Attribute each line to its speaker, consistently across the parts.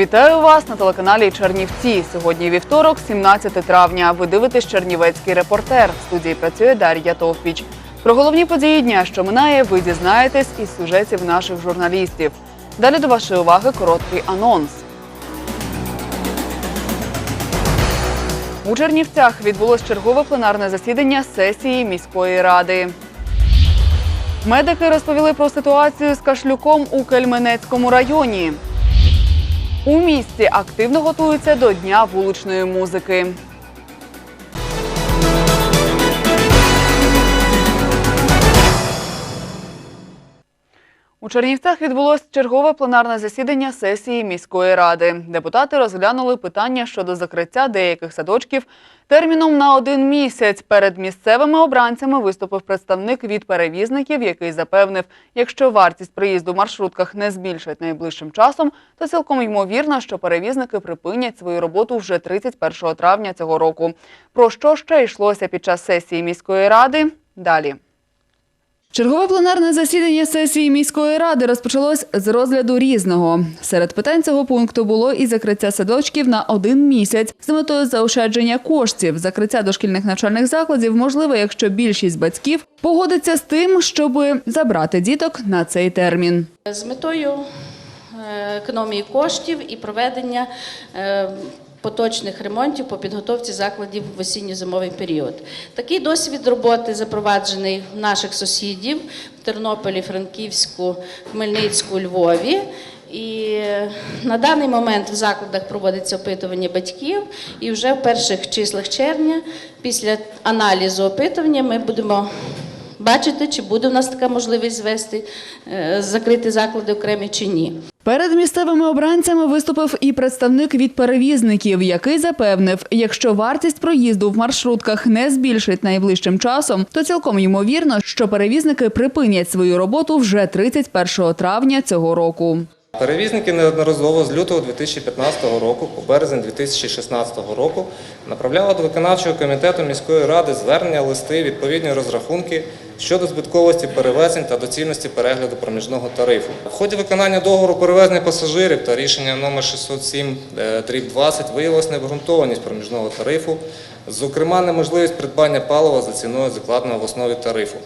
Speaker 1: Вітаю вас на телеканалі Чернівці. Сьогодні вівторок, 17 травня. Ви дивитесь Чернівецький репортер. В студії працює Дар'я Товпіч. Про головні події дня, що минає, ви дізнаєтесь із сюжетів наших журналістів. Далі до вашої уваги короткий анонс. У Чернівцях відбулось чергове пленарне засідання сесії міської ради. Медики розповіли про ситуацію з кашлюком у Кельменецькому районі. У місті активно готуються до дня вуличної музики. У Чернівцях відбулось чергове пленарне засідання сесії міської ради. Депутати розглянули питання щодо закриття деяких садочків терміном на один місяць. Перед місцевими обранцями виступив представник від перевізників, який запевнив, якщо вартість приїзду в маршрутках не збільшать найближчим часом, то цілком ймовірно, що перевізники припинять свою роботу вже 31 травня цього року. Про що ще йшлося під час сесії міської ради? Далі. Чергове пленарне засідання сесії міської ради розпочалось з розгляду різного. Серед питань цього пункту було і закриття садочків на один місяць з метою заощадження коштів. Закриття дошкільних навчальних закладів можливе, якщо більшість батьків погодиться з тим, щоб забрати діток на цей термін.
Speaker 2: З метою е, економії коштів і проведення е, поточних ремонтів по підготовці закладів в осінньо-зимовий період. Такий досвід роботи запроваджений в наших сусідів в Тернополі, Франківську, Хмельницьку, Львові. І на даний момент в закладах проводиться опитування батьків, і вже в перших числах червня, після аналізу опитування, ми будемо бачити, чи буде в нас така можливість звести е, закрити заклади окремі чи ні.
Speaker 1: Перед місцевими обранцями виступив і представник від перевізників, який запевнив, якщо вартість проїзду в маршрутках не збільшить найближчим часом, то цілком ймовірно, що перевізники припинять свою роботу вже 31 травня цього року.
Speaker 3: Перевізники неодноразово з лютого 2015 року по березень 2016 року направляли до виконавчого комітету міської ради звернення, листи, відповідні розрахунки щодо збитковості перевезень та доцільності перегляду проміжного тарифу. В ході виконання договору перевезення пасажирів та рішення номер 607 20 виявилась необґрунтованість проміжного тарифу, зокрема неможливість придбання палива за ціною закладеного в основі тарифу.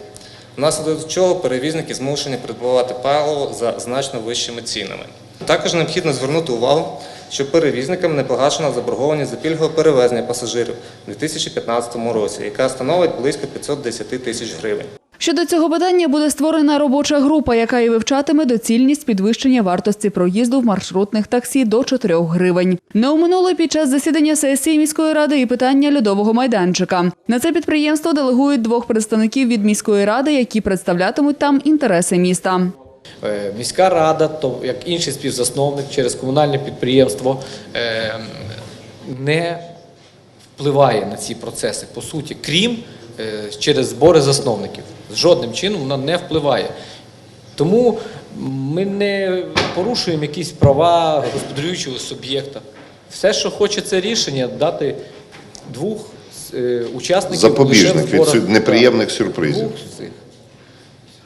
Speaker 3: Внаслідок чого перевізники змушені придбувати паливо за значно вищими цінами. Також необхідно звернути увагу, що перевізникам не погашена заборгованість за пільгове перевезення пасажирів у 2015 році, яка становить близько 510 тисяч гривень.
Speaker 1: Щодо цього питання буде створена робоча група, яка і вивчатиме доцільність підвищення вартості проїзду в маршрутних таксі до 4 гривень. Не оминули під час засідання сесії міської ради і питання льодового майданчика. На це підприємство делегують двох представників від міської ради, які представлятимуть там інтереси міста.
Speaker 4: Е, Міська рада, то як інший співзасновник через комунальне підприємство, е, не впливає на ці процеси по суті, крім е, через збори засновників. Жодним чином вона не впливає. Тому ми не порушуємо якісь права господарюючого суб'єкта. Все, що хоче це рішення, дати двох е, учасників
Speaker 5: запобіжників
Speaker 4: лише в
Speaker 5: від неприємних сюрпризів.
Speaker 4: двох цих.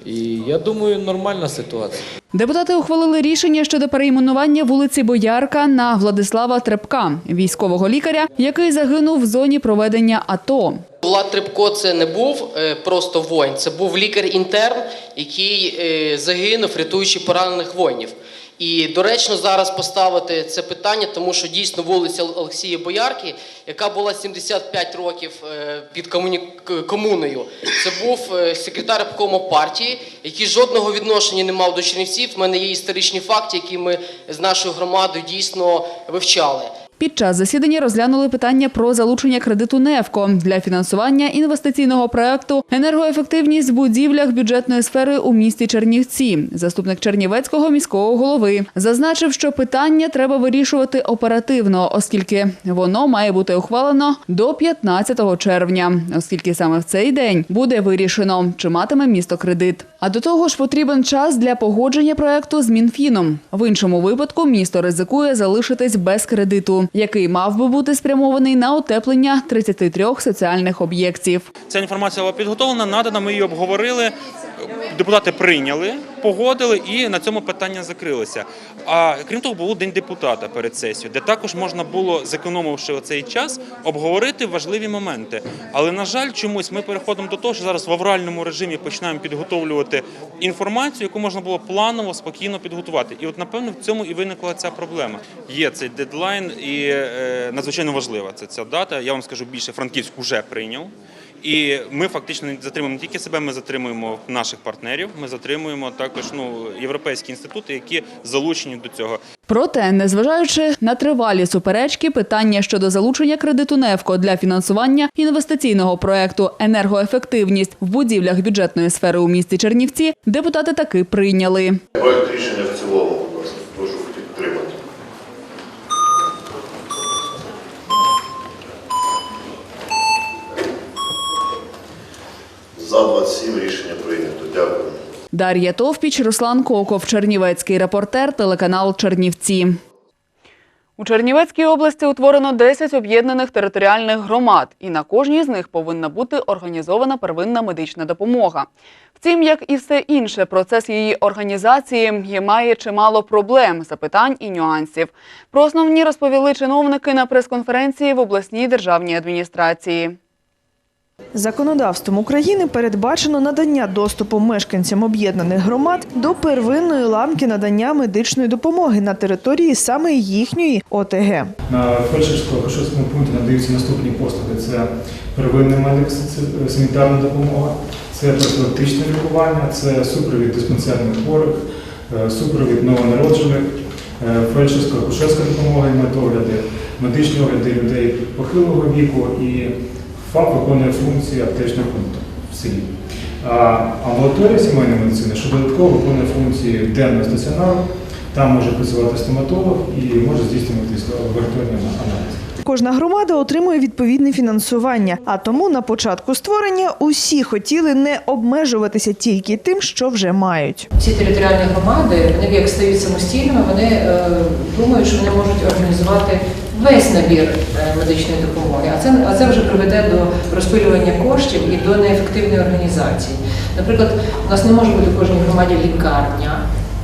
Speaker 4: І я думаю, нормальна ситуація.
Speaker 1: Депутати ухвалили рішення щодо перейменування вулиці Боярка на Владислава Трепка, військового лікаря, який загинув в зоні проведення АТО.
Speaker 6: Влад Трепко це не був е, просто воїн, це був лікар-інтерн, який е, загинув, рятуючи поранених воїнів. І доречно зараз поставити це питання, тому що дійсно вулиця Олексія Боярки, яка була 75 років е, під комуні... комуною, це був е, секретар обкому партії, який жодного відношення не мав до Чернівців. У мене є історичні факти, які ми з нашою громадою дійсно вивчали.
Speaker 1: Під час засідання розглянули питання про залучення кредиту НЕФКО для фінансування інвестиційного проекту енергоефективність в будівлях бюджетної сфери у місті Чернівці. Заступник Чернівецького міського голови зазначив, що питання треба вирішувати оперативно, оскільки воно має бути ухвалено до 15 червня, оскільки саме в цей день буде вирішено, чи матиме місто кредит. А до того ж потрібен час для погодження проекту з Мінфіном. В іншому випадку місто ризикує залишитись без кредиту, який мав би бути спрямований на утеплення 33 соціальних об'єктів.
Speaker 5: Ця інформація була підготовлена, надана, ми її обговорили. Депутати прийняли, погодили і на цьому питання закрилося. А крім того, був день депутата перед сесією, де також можна було, зекономивши оцей час, обговорити важливі моменти. Але на жаль, чомусь ми переходимо до того, що зараз в авральному режимі починаємо підготовлювати інформацію, яку можна було планово, спокійно підготувати. І от напевно в цьому і виникла ця проблема. Є цей дедлайн, і е, надзвичайно важлива це ця дата. Я вам скажу більше, Франківськ вже прийняв. І ми фактично не затримуємо не тільки себе, ми затримуємо наших партнерів. Ми затримуємо також ну європейські інститути, які залучені до цього.
Speaker 1: Проте, незважаючи на тривалі суперечки, питання щодо залучення кредиту НЕФКО для фінансування інвестиційного проекту енергоефективність в будівлях бюджетної сфери у місті Чернівці депутати таки прийняли.
Speaker 7: Проект рішення в цілому, За 27 рішення прийнято. Дякую.
Speaker 1: Дар'я Товпіч, Руслан Коков, Чернівецький репортер, телеканал Чернівці. У Чернівецькій області утворено 10 об'єднаних територіальних громад, і на кожній з них повинна бути організована первинна медична допомога. Втім, як і все інше, процес її організації має чимало проблем, запитань і нюансів. Про основні розповіли чиновники на прес-конференції в обласній державній адміністрації.
Speaker 8: Законодавством України передбачено надання доступу мешканцям об'єднаних громад до первинної ланки надання медичної допомоги на території саме їхньої ОТГ.
Speaker 9: На фельдшерсько-акушерському пункті надаються наступні послуги: це первинна медико-санітарна допомога, це профілактичне лікування, це супровід диспансерних хворих, е, супровід новонароджених, е, фельдшерсько-акушерська допомога і медогляди, медичні огляди людей похилого віку і ФАП виконує функції аптечного пункту в селі. А амбулаторія сімейної медицини, що додатково виконує функції денного стаціонару, там може працювати стоматолог і може здійснюватися лабораторний аналіз.
Speaker 8: Кожна громада отримує відповідне фінансування, а тому на початку створення усі хотіли не обмежуватися тільки тим, що вже мають.
Speaker 10: Ці територіальні громади, вони як стають самостійними, вони е, думають, що вони можуть організувати весь набір е, медичної допомоги. А це, а це вже приведе до розпилювання коштів і до неефективної організації. Наприклад, у нас не може бути в кожній громаді лікарня.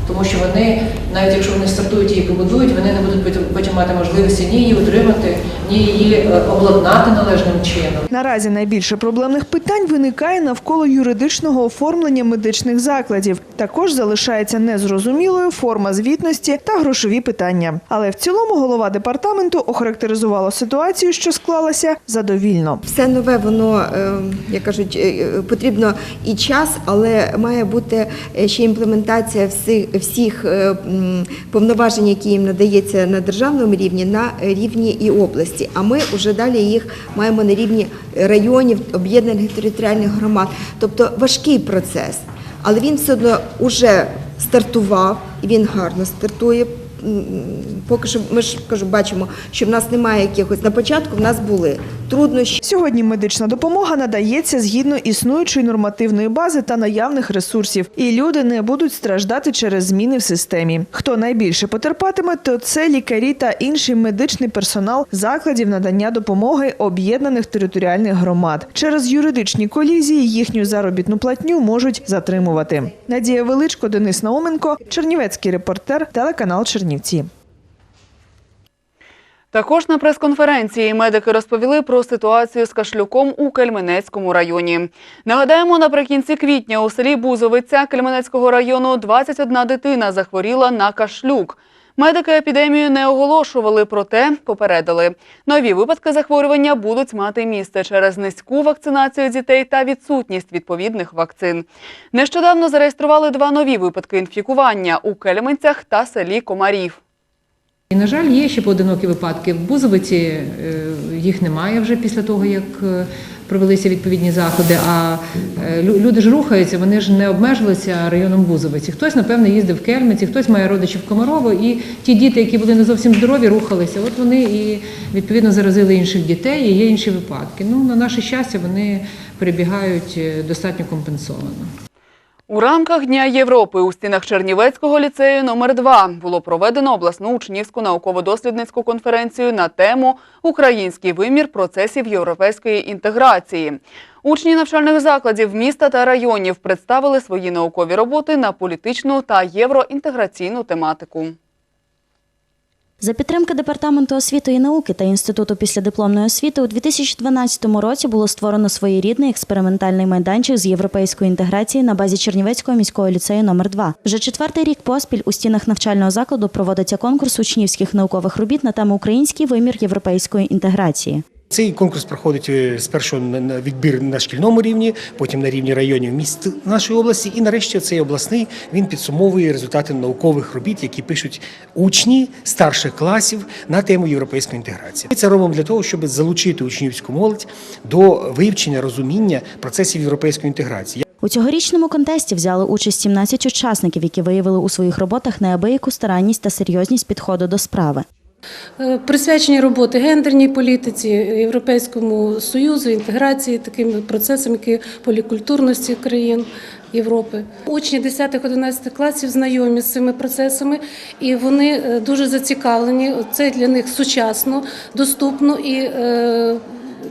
Speaker 10: Тому що вони, навіть якщо вони стартують її побудують, вони не будуть потім- мати можливості ні її утримати, ні її е, обладнати належним чином.
Speaker 8: Наразі найбільше проблемних питань виникає навколо юридичного оформлення медичних закладів. Також залишається незрозумілою форма звітності та грошові питання. Але в цілому голова департаменту охарактеризувала ситуацію, що склалася задовільно.
Speaker 11: Все нове, воно, е, як кажуть, е, потрібно і час, але має бути ще імплементація всіх, всіх е, повноважень, які їм надається на державному рівні, на рівні і області. А ми вже далі їх маємо на рівні районів, об'єднаних територіальних громад. Тобто важкий процес, але він все одно вже стартував, він гарно стартує. Поки що ми ж кажу, бачимо, що в нас немає якихось на початку. В нас були труднощі.
Speaker 8: Сьогодні медична допомога надається згідно існуючої нормативної бази та наявних ресурсів, і люди не будуть страждати через зміни в системі. Хто найбільше потерпатиме, то це лікарі та інший медичний персонал закладів надання допомоги об'єднаних територіальних громад. Через юридичні колізії їхню заробітну платню можуть затримувати. Надія Величко, Денис Науменко, Чернівецький репортер, телеканал Чернівці.
Speaker 1: Також на прес-конференції медики розповіли про ситуацію з кашлюком у Кельменецькому районі. Нагадаємо, наприкінці квітня у селі Бузовиця Кельменецького району 21 дитина захворіла на кашлюк. Медики епідемію не оголошували, проте попередили. Нові випадки захворювання будуть мати місце через низьку вакцинацію дітей та відсутність відповідних вакцин. Нещодавно зареєстрували два нові випадки інфікування у Кельменцях та селі Комарів.
Speaker 10: І, на жаль, є ще поодинокі випадки. В Бузовиці е, їх немає вже після того, як е, провелися відповідні заходи. А е, люди ж рухаються, вони ж не обмежилися районом Бузовиці. Хтось, напевно, їздив в Кельмиці, хтось має родичів в Комарово, і ті діти, які були не зовсім здорові, рухалися. От вони і відповідно заразили інших дітей, і є інші випадки. Ну, на наше щастя, вони перебігають достатньо компенсовано.
Speaker 1: У рамках Дня Європи у стінах Чернівецького ліцею номер 2 було проведено обласну учнівську науково-дослідницьку конференцію на тему Український вимір процесів європейської інтеграції. Учні навчальних закладів міста та районів представили свої наукові роботи на політичну та євроінтеграційну тематику.
Speaker 12: За підтримки Департаменту освіти і науки та Інституту післядипломної освіти у 2012 році було створено своєрідний експериментальний майданчик з європейської інтеграції на базі Чернівецького міського ліцею номер 2 Вже четвертий рік поспіль у стінах навчального закладу проводиться конкурс учнівських наукових робіт на тему Український вимір європейської інтеграції.
Speaker 13: Цей конкурс проходить е, спершу на- відбір на шкільному рівні, потім на рівні районів міст нашої області, і нарешті цей обласний він підсумовує результати наукових робіт, які пишуть учні старших класів на тему європейської інтеграції. Ми це робимо для того, щоб залучити учнівську молодь до вивчення розуміння процесів європейської інтеграції.
Speaker 12: У цьогорічному контесті взяли участь 17 учасників, які виявили у своїх роботах неабияку старанність та серйозність підходу до справи.
Speaker 14: Е, Присвячені роботи гендерній політиці, Європейському Союзу, інтеграції, таким процесам, які полікультурності країн Європи. Учні 10-11 класів знайомі з цими процесами, і вони е, дуже зацікавлені. Це для них сучасно, доступно і е,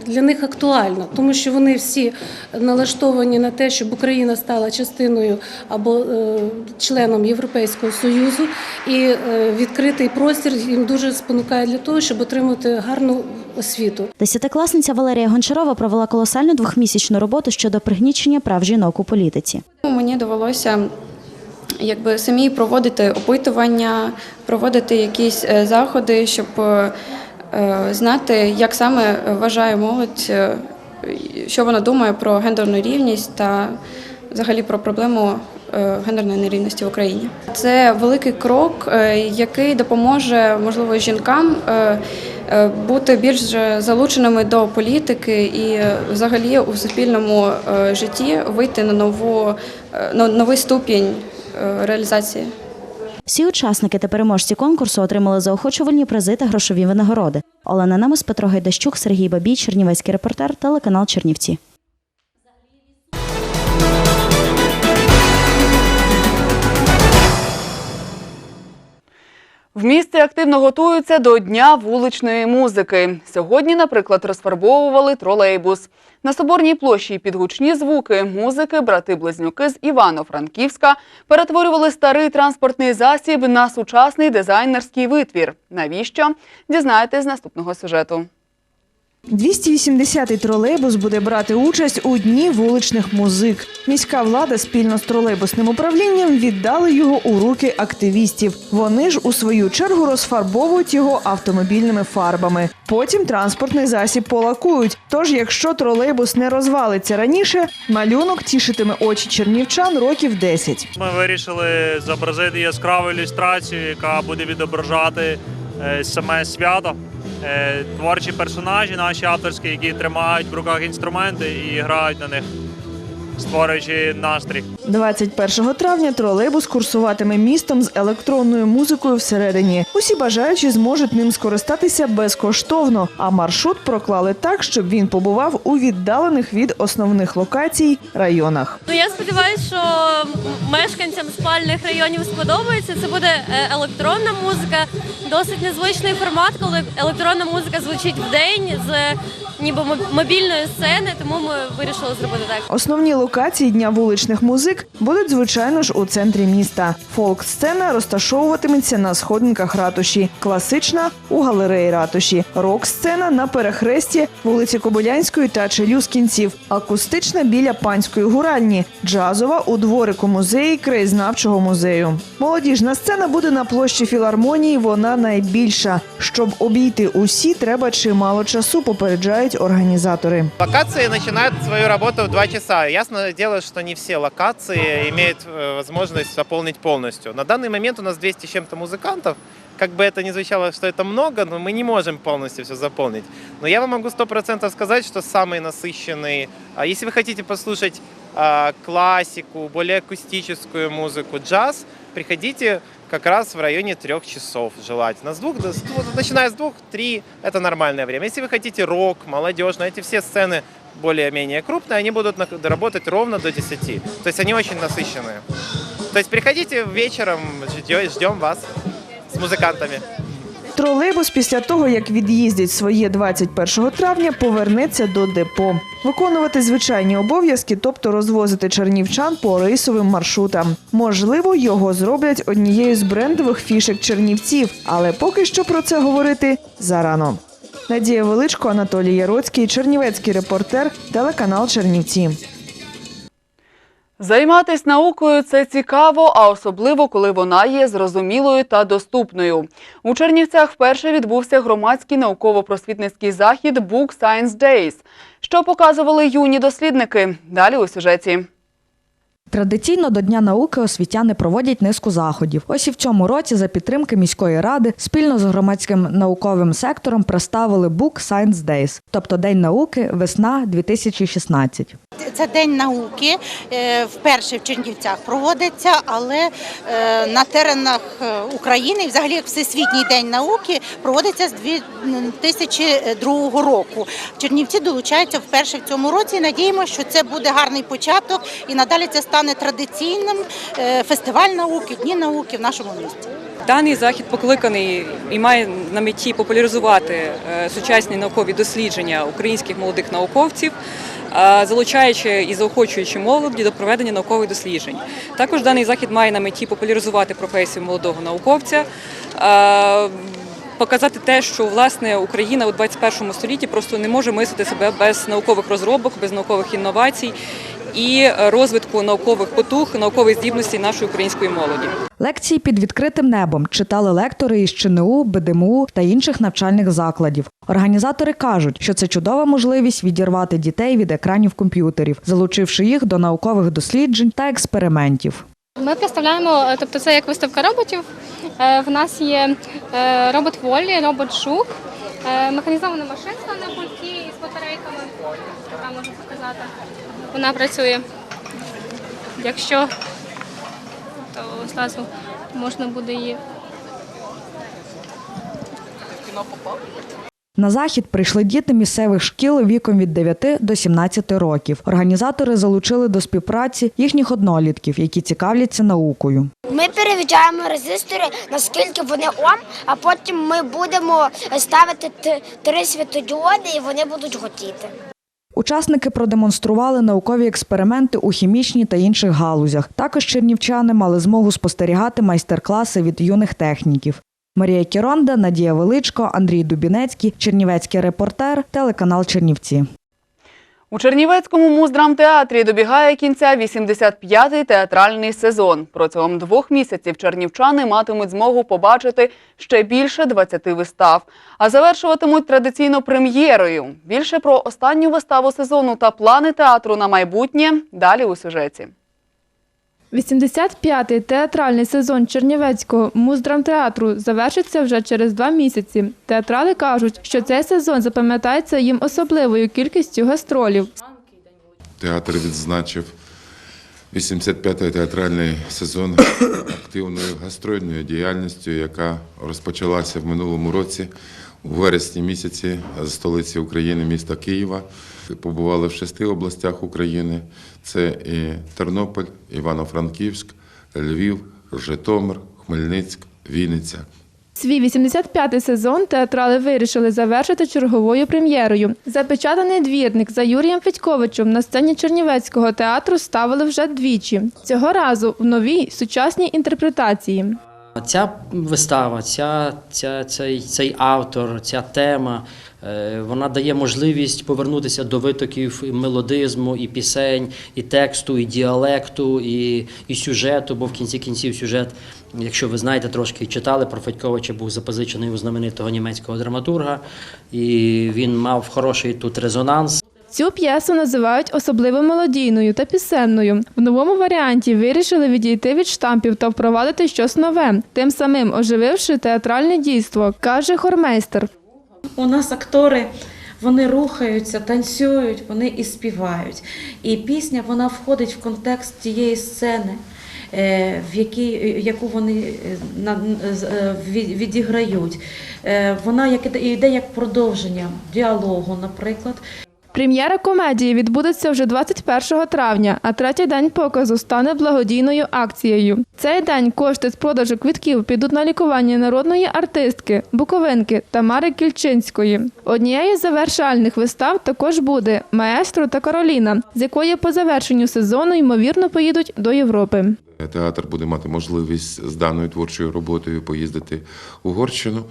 Speaker 14: для них актуально, тому що вони всі налаштовані на те, щоб Україна стала частиною або е, членом Європейського союзу, і е, відкритий простір їм дуже спонукає для того, щоб отримати гарну освіту.
Speaker 12: Десятикласниця Валерія Гончарова провела колосальну двохмісячну роботу щодо пригнічення прав жінок у політиці.
Speaker 15: Мені довелося якби самі проводити опитування, проводити якісь е, заходи, щоб знати, як саме вважає молодь, е, що вона думає про гендерну рівність та взагалі про проблему е, гендерної нерівності в Україні. Це великий крок, е, який допоможе можливо жінкам. е, е, Бути більш залученими до політики і е, взагалі у суспільному е, житті вийти на нову е, на новий ступінь е, реалізації.
Speaker 12: Всі учасники та переможці конкурсу отримали заохочувальні призи та грошові винагороди. Олена Немес, Петро Гайдащук, Сергій Бабій, Чернівецький репортер, телеканал Чернівці.
Speaker 1: В місті активно готуються до Дня вуличної музики. Сьогодні, наприклад, розфарбовували тролейбус. На Соборній площі під гучні звуки музики брати-близнюки з Івано-Франківська перетворювали старий транспортний засіб на сучасний дизайнерський витвір. Навіщо? Дізнаєтесь з наступного сюжету.
Speaker 8: 280-й тролейбус буде брати участь у дні вуличних музик. Міська влада спільно з тролейбусним управлінням віддали його у руки активістів. Вони ж у свою чергу розфарбовують його автомобільними фарбами. Потім транспортний засіб полакують. Тож, якщо тролейбус не розвалиться раніше, малюнок тішитиме очі чернівчан років 10.
Speaker 16: Ми вирішили зобразити яскраву ілюстрацію, яка буде відображати е, саме свято. Е, Творчі персонажі, наші авторські, які тримають в руках інструменти і грають на них, створюючи настрій.
Speaker 8: 21 травня тролейбус курсуватиме містом з електронною музикою всередині. Усі бажаючі зможуть ним скористатися безкоштовно, а маршрут проклали так, щоб він побував у віддалених від основних локацій районах.
Speaker 17: Ну я сподіваюся, що мешканцям спальних районів сподобається. Це буде е, електронна музика, досить незвичний формат, коли електронна музика звучить в день з ніби моб- мобільної сцени. Тому ми вирішили зробити так.
Speaker 8: Основні локації дня вуличних музик будуть звичайно ж у центрі міста. Фолк-сцена розташовуватиметься на сходинках ратуші, класична у галереї ратуші, рок-сцена на перехресті вулиці Кобилянської та Челюскінців, акустична біля панської гуральні, джазова у дворику музеї краєзнавчого музею. Молодіжна сцена буде на площі філармонії. Вона найбільша. Щоб обійти усі, треба чимало часу. Попереджають організатори.
Speaker 18: Локации начинают свою работу в 2 часа. Ясное дело, что не все локации имеют э, возможность заполнить полностью. На данный момент у нас 200 с чем-то музыкантов. как бы это ни звучало, что это много, но мы не можем полностью все заполнить. Но я вам могу сто процентов сказать, что самый насыщенный, а, если вы хотите послушать а, классику, более акустическую музыку, джаз, приходите как раз в районе трех часов желательно. С двух, с двух- начиная с двух-три это нормальное время. Если вы хотите рок, молодежь, эти все сцены более-менее крупные, они будут на- работать ровно до 10. То есть они очень насыщенные. То есть приходите вечером, ждем, ждем вас с музыкантами.
Speaker 8: Тролейбус після того, як від'їздить своє 21 травня, повернеться до депо. Виконувати звичайні обов'язки, тобто розвозити чернівчан по рейсовим маршрутам. Можливо, його зроблять однією з брендових фішек чернівців, але поки що про це говорити зарано. Надія Величко, Анатолій Яроцький, Чернівецький репортер, телеканал Чернівці.
Speaker 1: Займатись наукою це цікаво, а особливо коли вона є зрозумілою та доступною. У Чернівцях вперше відбувся громадський науково-просвітницький захід Book Science Days, що показували юні дослідники. Далі у сюжеті.
Speaker 19: Традиційно до Дня науки освітяни проводять низку заходів. Ось і в цьому році за підтримки міської ради спільно з громадським науковим сектором представили Book Science Days, тобто День науки весна 2016.
Speaker 20: Це день науки. е, Вперше в Чернівцях проводиться, але е, на теренах е, України, взагалі як Всесвітній день науки, проводиться з 2002 року. Чернівці долучаються вперше в цьому році. Надіємося, що це буде гарний початок і надалі це стане традиційним е, фестиваль науки, дні науки в нашому місті.
Speaker 21: Даний захід покликаний і має на меті популяризувати е, сучасні наукові дослідження українських молодих науковців, е, залучаючи і заохочуючи молоді до проведення наукових досліджень. Також даний захід має на меті популяризувати професію молодого науковця. Показати те, що власне Україна у 21 столітті просто не може мислити себе без наукових розробок, без наукових інновацій і розвитку наукових потуг, наукових здібностей нашої української молоді.
Speaker 19: Лекції під відкритим небом читали лектори із ЧНУ, БДМУ та інших навчальних закладів. Організатори кажуть, що це чудова можливість відірвати дітей від екранів комп'ютерів, залучивши їх до наукових досліджень та експериментів.
Speaker 22: Ми представляємо, е, тобто це як виставка роботів. Е, В нас є е, робот Волі, робот Шук, механізована машинка на пульті із батарейками. Показати. Вона працює. Якщо то зразу можна буде її.
Speaker 19: На захід прийшли діти місцевих шкіл віком від 9 до 17 років. Організатори залучили до співпраці їхніх однолітків, які цікавляться наукою.
Speaker 23: Ми перевіряємо резистори, наскільки вони ом, а потім ми будемо ставити три світодіоди і вони будуть готіти.
Speaker 19: Учасники продемонстрували наукові експерименти у хімічній та інших галузях. Також чернівчани мали змогу спостерігати майстер-класи від юних техніків. Марія Кіронда, Надія Величко, Андрій Дубінецький, Чернівецький репортер, телеканал Чернівці.
Speaker 1: У Чернівецькому муздрамтеатрі добігає кінця 85-й театральний сезон. Протягом двох місяців чернівчани матимуть змогу побачити ще більше 20 вистав, а завершуватимуть традиційно прем'єрою. Більше про останню виставу сезону та плани театру на майбутнє далі у сюжеті.
Speaker 24: 85-й театральний сезон Чернівецького муздрамтеатру завершиться вже через два місяці. Театрали кажуть, що цей сезон запам'ятається їм особливою кількістю гастролів.
Speaker 25: Театр відзначив 85-й театральний сезон активною гастрольною діяльністю, яка розпочалася в минулому році у вересні місяці з столиці України, міста Києва. Побували в шести областях України: це і Тернопіль, Івано-Франківськ, Львів, Житомир, Хмельницьк, Вінниця.
Speaker 24: Свій 85-й сезон театрали вирішили завершити черговою прем'єрою. Запечатаний двірник за Юрієм Федьковичем на сцені Чернівецького театру ставили вже двічі. Цього разу в новій сучасній інтерпретації.
Speaker 26: Ця вистава, ця, ця, цей, цей автор, ця тема, вона дає можливість повернутися до витоків і мелодизму, і пісень, і тексту, і діалекту, і, і сюжету, бо в кінці кінців сюжет, якщо ви знаєте, трошки читали, про Федьковича був запозичений у знаменитого німецького драматурга, і він мав хороший тут резонанс.
Speaker 24: Цю п'єсу називають особливо мелодійною та пісенною. В новому варіанті вирішили відійти від штампів та впровадити щось нове, тим самим ожививши театральне дійство, каже хормейстер.
Speaker 27: У нас актори вони рухаються, танцюють, вони і співають. І пісня вона входить в контекст тієї сцени, е, в якій, яку вони е, е, відіграють. Е, Вона йде як продовження діалогу, наприклад.
Speaker 24: Прем'єра комедії відбудеться вже 21 травня, а третій день показу стане благодійною акцією. Цей день кошти з продажу квитків підуть на лікування народної артистки Буковинки Тамари Кільчинської. Однією з завершальних вистав також буде Маестро та Кароліна, з якої по завершенню сезону ймовірно поїдуть до Європи.
Speaker 25: Театр буде мати можливість з даною творчою роботою поїздити в Угорщину.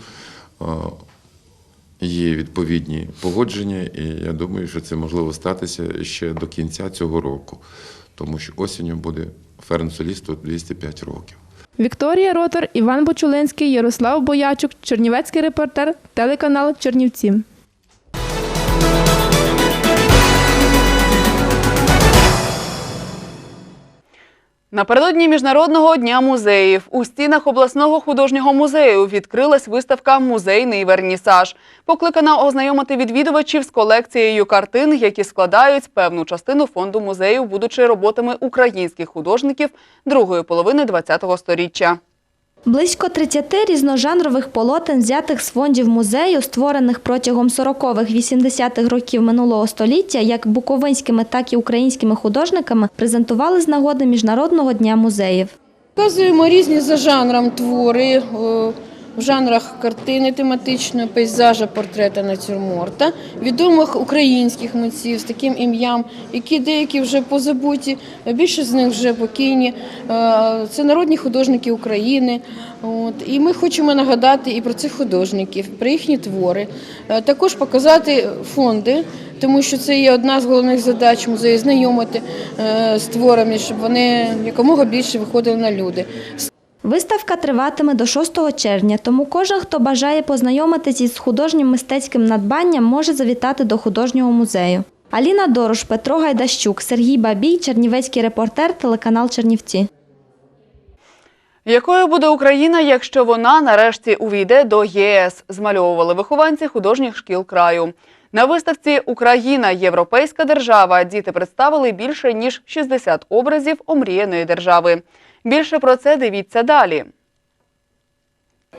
Speaker 25: Є відповідні погодження, і я думаю, що це можливо статися ще до кінця цього року, тому що осінню буде ферн-солісту 205 років.
Speaker 24: Вікторія Ротор, Іван Бочулинський, Ярослав Боячук, Чернівецький репортер, телеканал Чернівці.
Speaker 1: Напередодні Міжнародного дня музеїв у стінах обласного художнього музею відкрилась виставка Музейний вернісаж, покликана ознайомити відвідувачів з колекцією картин, які складають певну частину фонду музею, будучи роботами українських художників другої половини ХХ століття.
Speaker 12: Близько 30 різножанрових полотен, взятих з фондів музею, створених протягом 40-х-80-х років минулого століття, як буковинськими, так і українськими художниками, презентували з нагоди Міжнародного дня музеїв.
Speaker 28: Показуємо різні за жанром твори о, в жанрах картини тематичної, пейзажа, портрета, натюрморта, відомих українських митців з таким ім'ям, які деякі вже позабуті, більше з них вже покійні. Е, Це народні художники України. От. І ми хочемо нагадати і про цих художників, про їхні твори. Е, Також показати фонди, тому що це є одна з головних задач музею знайомити е, з творами, щоб вони якомога більше виходили на люди.
Speaker 12: Виставка триватиме до 6 червня, тому кожен, хто бажає познайомитись із художнім мистецьким надбанням, може завітати до художнього музею. Аліна Дорош, Петро Гайдащук, Сергій Бабій, Чернівецький репортер, телеканал Чернівці.
Speaker 1: Якою буде Україна, якщо вона нарешті увійде до ЄС? Змальовували вихованці художніх шкіл краю. На виставці Україна європейська держава діти представили більше ніж 60 образів омріяної держави. Більше про це дивіться далі.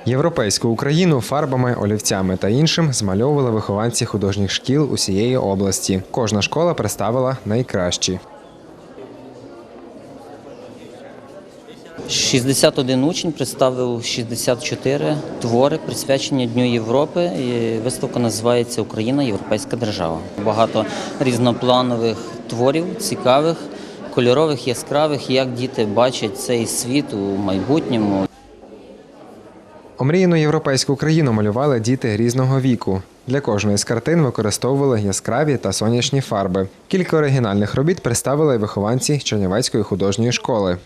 Speaker 29: Європейську Україну фарбами, олівцями та іншим змальовували вихованці художніх шкіл усієї області. Кожна школа представила найкращі.
Speaker 30: 61 учень представив 64 твори, присвячені Дню Європи. І виставка називається Україна Європейська держава. Багато різнопланових творів, цікавих, кольорових, яскравих, як діти бачать цей світ у майбутньому.
Speaker 29: Омріяну європейську країну малювали діти різного віку. Для кожної з картин використовували яскраві та сонячні фарби. Кілька оригінальних робіт представили вихованці Чернівецької художньої школи.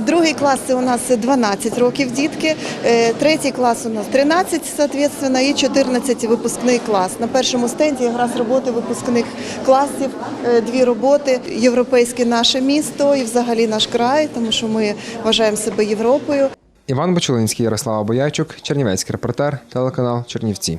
Speaker 31: Другий клас у нас 12 років дітки, е, третій клас у нас 13, соответственно, і 14 випускний клас. На першому стенді якраз роботи випускних класів, е, дві роботи. Європейське наше місто і взагалі наш край, тому що ми вважаємо себе Європою.
Speaker 29: Іван Бочулинський, Ярослава Боячук, Чернівецький репортер, телеканал Чернівці.